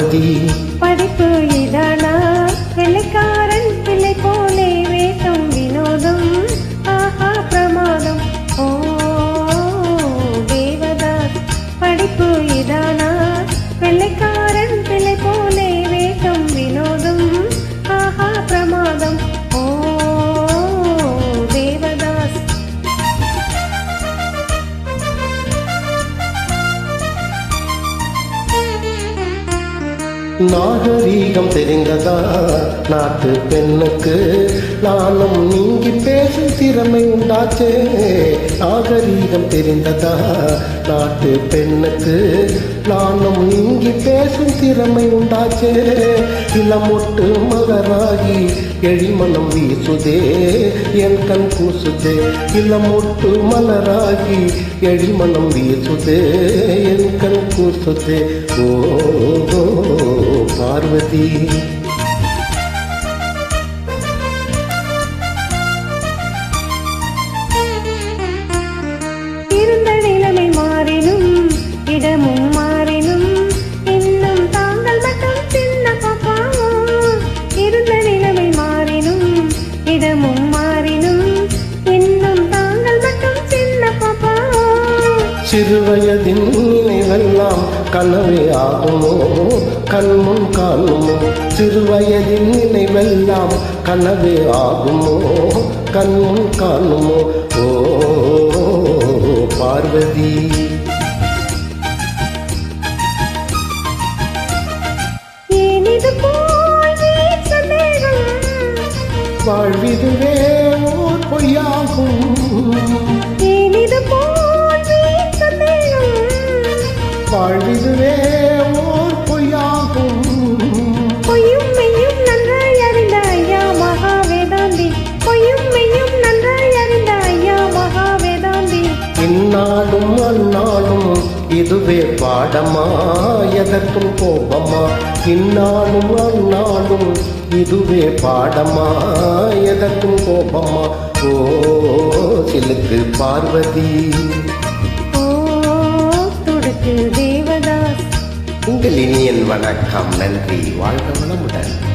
பார்வதி படிப்பு இதானா? வெள்ளைக்காரன் பிள்ளை போலே வேட்டம் வினோதம். ஆஹா பிரமாதம். ஓ தேவதா படிப்பு இதானா? நாகரீகம் தெரிந்ததா? நாட்டு பெண்ணுக்கு நானும் நீங்கி பேசும் திறமை உண்டாச்சே. நாகரீகம் தெரிந்ததா? நாட்டு பெண்ணுக்கு நானும் நீங்கி பேசும் திறமை உண்டாச்சே. இளமொட்டு மலராகி எழிமனம் வீசுதே. என் கண் கூசுதே. இளமொட்டு மலராகி எழிமனம் வீசுதே. என் கண் கூசுதே. ஓ ஓ, பார்வதி இருந்த நிலைமை மாறினும் இடமும் மாறினும் இன்னும் தாங்கள் மட்டும் சின்ன பாப்பா இருந்த நிலைமை மாறினும் இடமும் மாறினும் இன்னும் தாங்கள் மட்டும் சின்ன பாப்பா சிறுவயதின் நினைவெல்லாம் கனவே ஆகுமோ கண்முன் காணுமோ? சிறுவயதின் நினைவெல்லாம் கனவே ஆகுமோ கண்முன் காணுமோ? ஓ பார்வதி. வாழ்விதுவே ஓர் பொய்யாகும். ஏன் வாழ்விதுவே ஓர் பொய்யாகும். பொய்யும் மெய்யும் நன்றாய் அறிந்த ஐயா மகா வேதாந்தி பொய்யும் மெய்யும் நன்றாய் அறிந்த ஐயா மகா வேதாந்தி இந்நாளும் அந்நாளும் இதுவே பாடமா? எதற்கும் கோபமா? இந்நாளும் அந்நாளும் இதுவே பாடமா? எதற்கும் கோபமா? ஓ சிலுக்கு பார்வதி. இனியன் வணக்கம். நன்றி. வாழ்க வளமுடன்.